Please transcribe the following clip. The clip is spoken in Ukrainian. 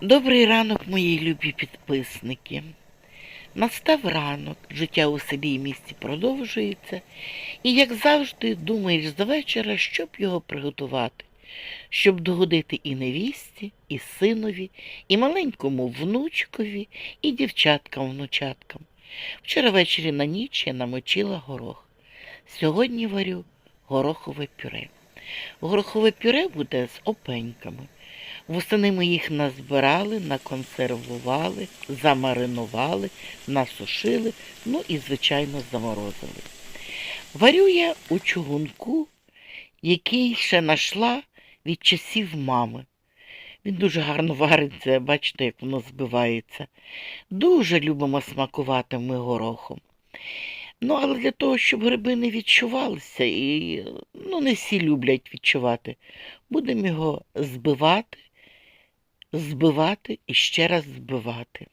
Добрий ранок, мої любі підписники. Настав ранок, життя у селі і місті продовжується, і, як завжди, думаєш за вечора, щоб його приготувати, щоб догодити і невісті, і синові, і маленькому внучкові, і дівчаткам-внучаткам. Вчора ввечері на ніч я намочила горох. Сьогодні варю горохове пюре. Горохове пюре буде з опеньками. Восени ми їх назбирали, наконсервували, замаринували, насушили, ну і, звичайно, заморозили. Варю я у чугунку, який ще нашла від часів мами. Він дуже гарно вариться, бачите, як воно збивається. Дуже любимо смакувати ми горохом. Ну, але для того, щоб гриби не відчувалися, і ну, не всі люблять відчувати, будемо його збивати збивати і ще раз збивати.